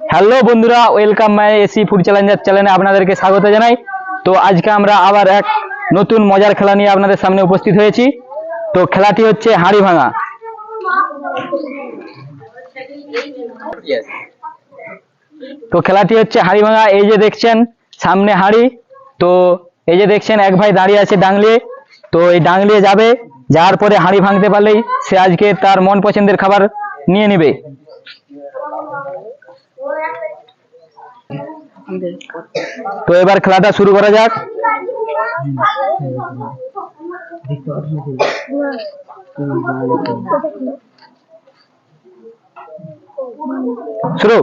Hello বন্ধুরা welcome my AC food challenger চ্যানেলে আপনাদেরকে স্বাগত জানাই। তো আজকে আমরা আবার এক নতুন মজার খেলা নিয়ে আপনাদের সামনে উপস্থিত হয়েছি। তো খেলাটি হচ্ছে হাঁড়ি ভাঙা। তো খেলাটি হচ্ছে হাঁড়ি ভাঙা। এই যে দেখছেন, সামনে হাঁড়ি। তো এই যে দেখছেন, এক ভাই দাঁড়িয়ে আছে ডাংলিয়ে। তো এই ডাংলিয়ে যাবে, যাওয়ার পরে হাঁড়ি ভাঙতে পারলেই সে আজকে তার মন পছন্দের খাবার নিয়ে নেবে। তো এবার খেলাটা শুরু করা যাক। শুরু।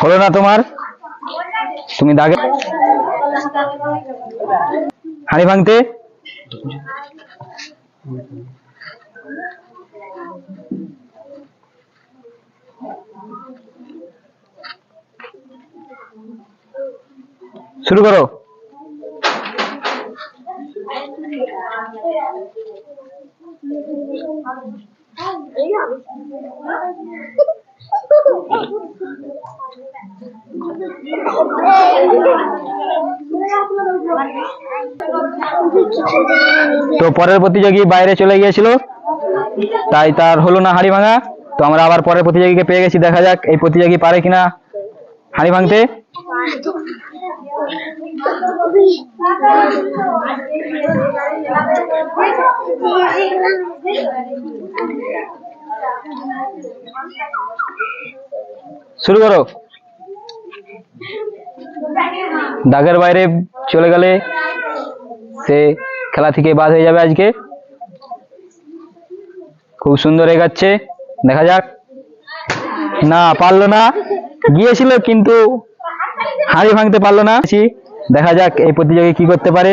হলো না তোমার? তুমি দাগে হাঁড়ি ভাঙতে? শুরু করো। তো পরের প্রতিযোগী বাইরে চলে গিয়েছিল, তাই তার হলো না হাঁড়ি ভাঙা। তো আমরা আবার পরের প্রতিযোগীকে পেয়ে গেছি, দেখা যাক এই প্রতিযোগী পারে কিনা হাঁড়ি ভাঙতে। শুরু করো। দাগের বাইরে চলে গেলে সে খেলা থেকে বাদ হয়ে যাবে আজকে। খুব সুন্দর এগাচ্ছে। দেখা যাক। না, পারল না। গিয়েছিল কিন্তু হাঁড়ি ভাঙতে পারল না। দেখা যাক এই প্রতিযোগী কি করতে পারে।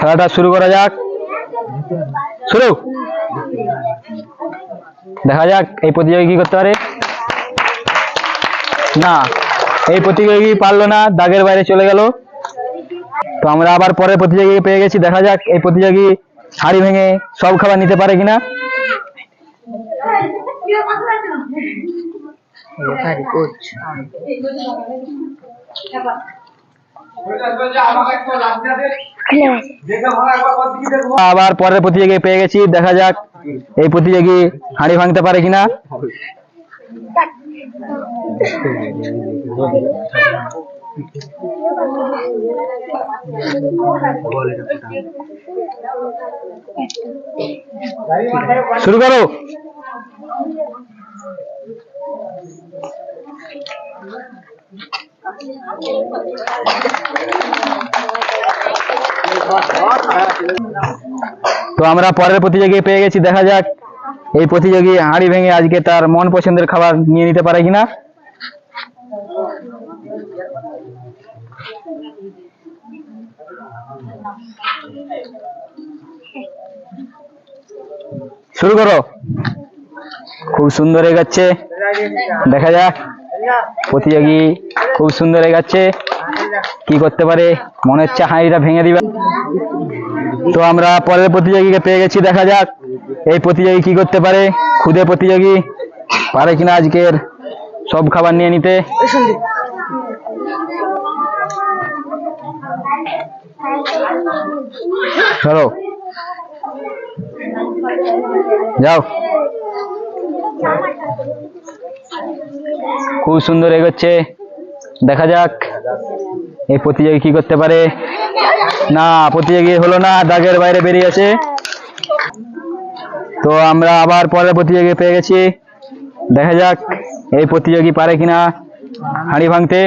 খেলাটা শুরু করা যাক। শুরু। দেখা যাক এই প্রতিযোগী কি করতে পারে। না, এই প্রতিযোগী পারল না, দাগের বাইরে চলে গেল। তো আমরা আবার পরের প্রতিযোগী পেয়ে গেছি। দেখা যাক এই প্রতিযোগী হাড়ি ভেঙে সব খাবার নিতে পারে কিনা? আবার পরের প্রতিযোগী পেয়ে গেছি দেখা যাক এই প্রতিযোগী হাঁড়ি ভাঙতে পারে কিনা। শুরু করো তো আমরা পরের প্রতিযোগী পেয়ে গেছি দেখা যাক এই প্রতিযোগী হাঁড়ি ভেঙে আজকে তার মন পছন্দের খাবার নিয়ে নিতে পারে কিনা? শুরু করো। খুব সুন্দর এগাচ্ছে। দেখা যাক। প্রতিযোগী খুব সুন্দর এগাচ্ছে। কি করতে পারে? মনে হচ্ছে হাঁড়িটা ভেঙে দিবে। তো আমরা পরের প্রতিযোগীকে পেয়ে গেছি, দেখা যাক। এই প্রতিযোগী কি করতে পারে? খুদে প্রতিযোগী। পারে কিনা আজকের সব খাবার নিয়ে নিতে? চলো যাও খুব সুন্দর এগোচ্ছে। দেখা যাক। এই প্রতিযোগী কি করতে পারে? না, প্রতিযোগী হলো না, দাগের বাইরে বেরিয়েছে তো আমরা আবার পরের প্রতিযোগী পেয়ে গেছি। দেখা যাক এই প্রতিযোগী পারে কিনা। হাঁড়ি ভাঙতে।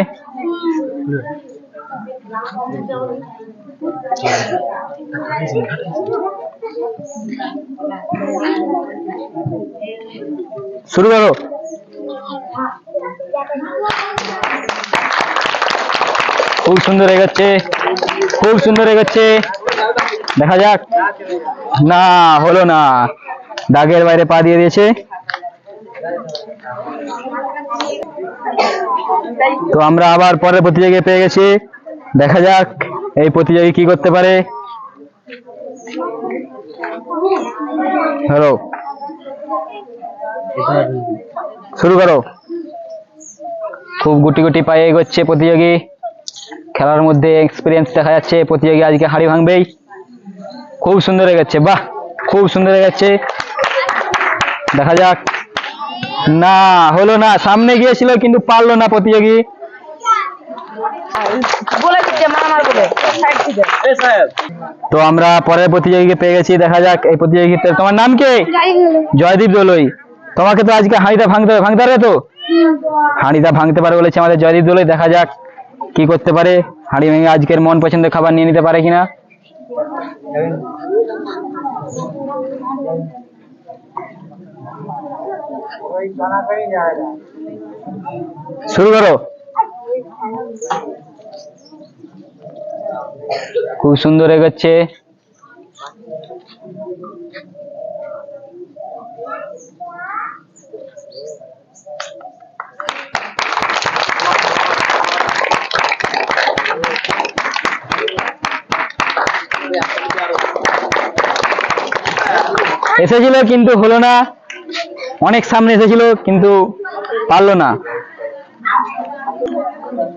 শুরু করো। খুব সুন্দর এগোচ্ছে, খুব সুন্দর এগোচ্ছে। দেখা যাক। না, হলো না। দাগের বাইরে পা দিয়ে দিয়েছে। তো আমরা আবার পরের প্রতিযোগী পেয়ে গেছি। দেখা যাক। এই প্রতিযোগী কি করতে পারে? হ্যালো শুরু করো। খুব গুটি গুটি পায়ে এগোচ্ছে প্রতিযোগী। খেলার মধ্যে এক্সপিরিয়েন্স দেখা যাচ্ছে, প্রতিযোগী আজকে হাড়ি ভাঙবেই। খুব সুন্দর এগোচ্ছে, বাহ! খুব সুন্দর এগোচ্ছে। দেখা যাক। না, হলো না, সামনে গিয়েছিল কিন্তু পারল না প্রতিযোগী বলে দিচ্ছে মামার বলে সাইড থেকে তো আমরা পরের প্রতিযোগীকে পেয়ে গেছি দেখা যাক এই প্রতিযোগিতা। তোমার নাম কে? জয়দীপ দোলই। তোমাকে তো আজকে হাঁড়িটা ভাঙতে হবে ভাঙতে পারবে তো? হাঁড়িটা ভাঙতে পারে বলেছে আমাদের জয়দীপ দোলই দেখা যাক কি করতে পারে। হাঁড়ি ভেঙে আজকের মন পছন্দের খাবার নিয়ে নিতে পারে কিনা। শুরু করো। খুব সুন্দর এগোচ্ছে। এসেছিল কিন্তু হলো না। অনেক সামনে এসেছিল কিন্তু পারল না।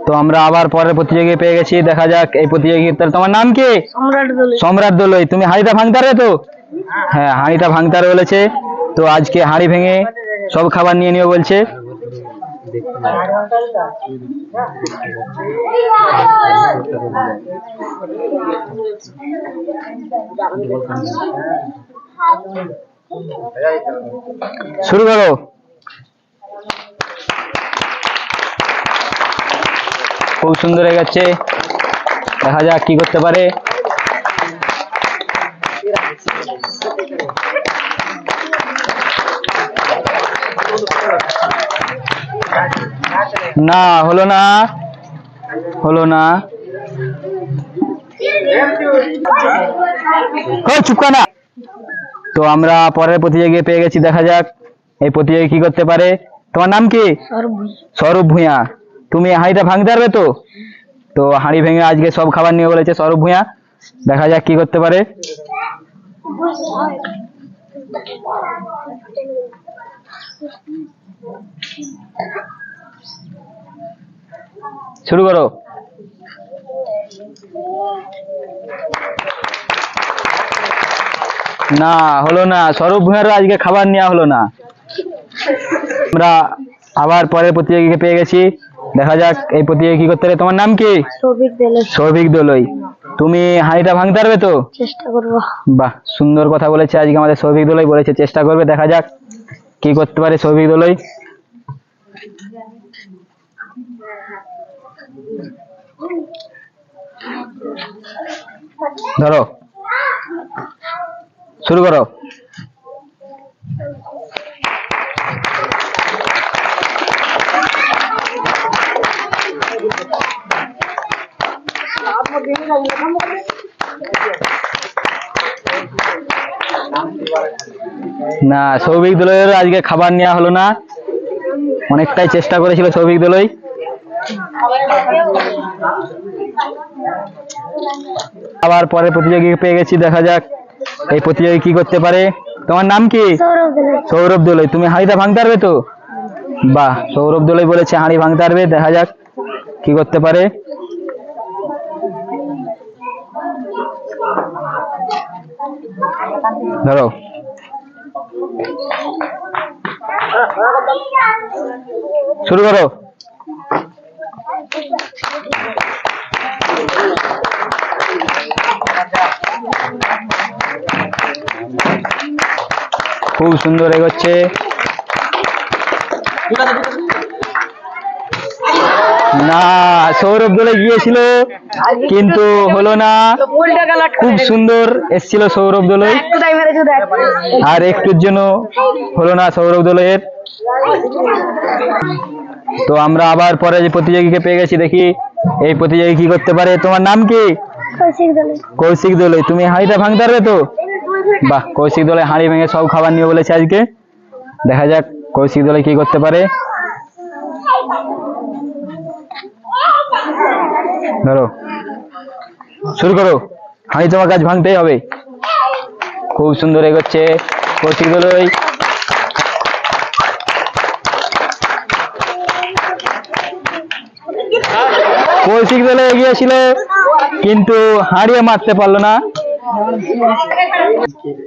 তো আমরা আবার পরের প্রতিযোগী পেয়ে গেছি। দেখা যাক এই প্রতিযোগিতার তোমার নাম কি? সম্রাট দলে সম্রাট দোলই। তুমি হাঁড়িটা ভাঙতে পারবে তো? হ্যাঁ হাঁড়িটা ভাঙতে পারবে বলেছে তো আজকে হাঁড়ি ভেঙে সব খাবার নিয়ে নিও বলছে। শুরু করো। খুব সুন্দর হয়ে গেছে। দেখা যাক কি করতে পারে। না হলো না। হলো না। কই, চুপ তো আমরা পরের প্রতিযোগী পেয়ে গেছি দেখা যাক। এই প্রতিযোগী কি করতে পারে? তোমার নাম কি? স্বরূপ ভূঁইয়া। তুমি হাঁড়িটা ভাঙতে পারবে তো? তো হাঁড়ি ভেঙে আজকে সব খাবার নিয়ে বলেছে স্বরূপ ভূঁইয়া। দেখা যাক কি করতে পারে। শুরু করো। না, হলো না। স্বরূপ ভূঁইয়ারও আজকে খাবার নেওয়া হলো না। আমরা আবার পরের প্রতিযোগীকে পেয়ে গেছি। দেখা যাক এই প্রতিযোগী কি করতে পারে। তোমার নাম কি? সৌভিক দোলই। তুমি হাঁড়িটা ভাঙতে পারবে তো? চেষ্টা করব। বাহ সুন্দর কথা বলেছে। আজকে আমাদের সৌভিক দোলই বলেছে চেষ্টা করবে দেখা যাক কি করতে পারে সৌভিক দোলই। ধরো শুরু করো। না সৌভিক দলের আজকে খাবার নেওয়া হলো না। অনেকটাই চেষ্টা করেছিল সৌভিক দলই। আবার পরে প্রতিযোগী পেয়ে গেছি দেখা যাক এই প্রতিযোগী কি করতে পারে। তোমার নাম কি? সৌরভ দোলই। তুমি হাঁড়িটা ভাঙতে পারবে তো? বাহ সৌরভ দোলই বলেছে হাঁড়ি ভাঙতে পারবে দেখা যাক কি করতে পারে। ধরো শুরু করো খুব সুন্দর এগোচ্ছে। না সৌরভ দলে গিয়েছিল কিন্তু হলো না। খুব সুন্দর এসছিল সৌরভ দলে। একটু টাইম মেরেছে দেখ আর একটুর জন্য হলো না সৌরভ দলের। তো আমরা আবার পরে যে প্রতিযোগীকে পেয়ে গেছি দেখি এই প্রতিযোগী কি করতে পারে। তোমার নাম কি? কৌশিক দলে। তুমি হাঁড়িটা ভাঙতে পারবে তো? বাহ কৌশিক দলে হাঁড়ি ভেঙে সব খাবার নিয়ে বলেছে আজকে। দেখা যাক কৌশিক দলে কি করতে পারে। ধরো। শুরু করো। হাঁড়ি তোমার কাজ ভাঙতেই হবে। খুব সুন্দর এগোচ্ছে কৌশিক দলই। কৌশিক দলে এগিয়েছিল কিন্তু হারিয়ে মারতে পারল না।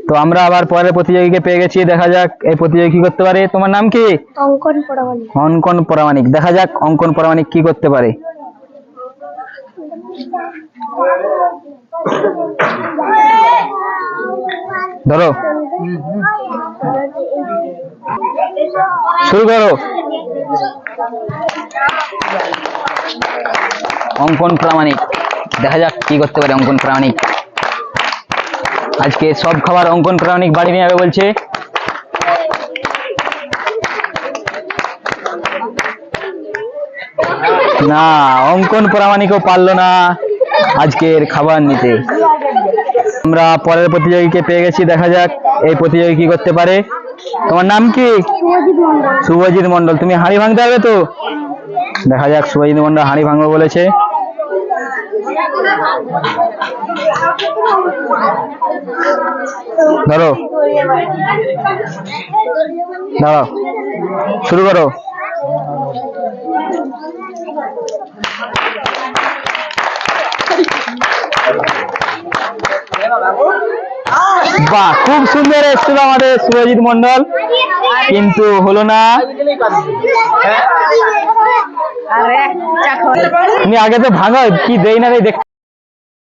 তো আমরা আবার পরের প্রতিযোগীকে পেয়ে গেছি। দেখা যাক এই প্রতিযোগী কি করতে পারে। তোমার নাম কি? অঙ্কন পরামানিক দেখা যাক অঙ্কন পরামানিক কি করতে পারে। ধরো। শুরু করো। অঙ্কন প্রামাণিক। দেখা যাক কি করতে পারে অঙ্কন প্রামাণিক। আজকে সব খাবার অঙ্কন প্রামাণিক বাড়ি নিয়ে যাবে বলছে। না অঙ্কন প্রামাণিকও পারল না আজকের খাবার নিতে। আমরা পরের প্রতিযোগীকে পেয়ে গেছি দেখা যাক এই প্রতিযোগী কি করতে পারে। তোমার নাম কি? শুভজিৎ মন্ডল তুমি হাঁড়ি ভাঙতে পারবে তো? দেখা যাক শুভজিৎ মন্ডল হাঁড়ি ভাঙবো বলেছে। ধরো। ধরো শুরু করো। বাহ খুব সুন্দর এসেছিল আমাদের সুরজিৎ মন্ডল কিন্তু হলো না। তুমি আগে তো ভাঙো কি দেই না দেখ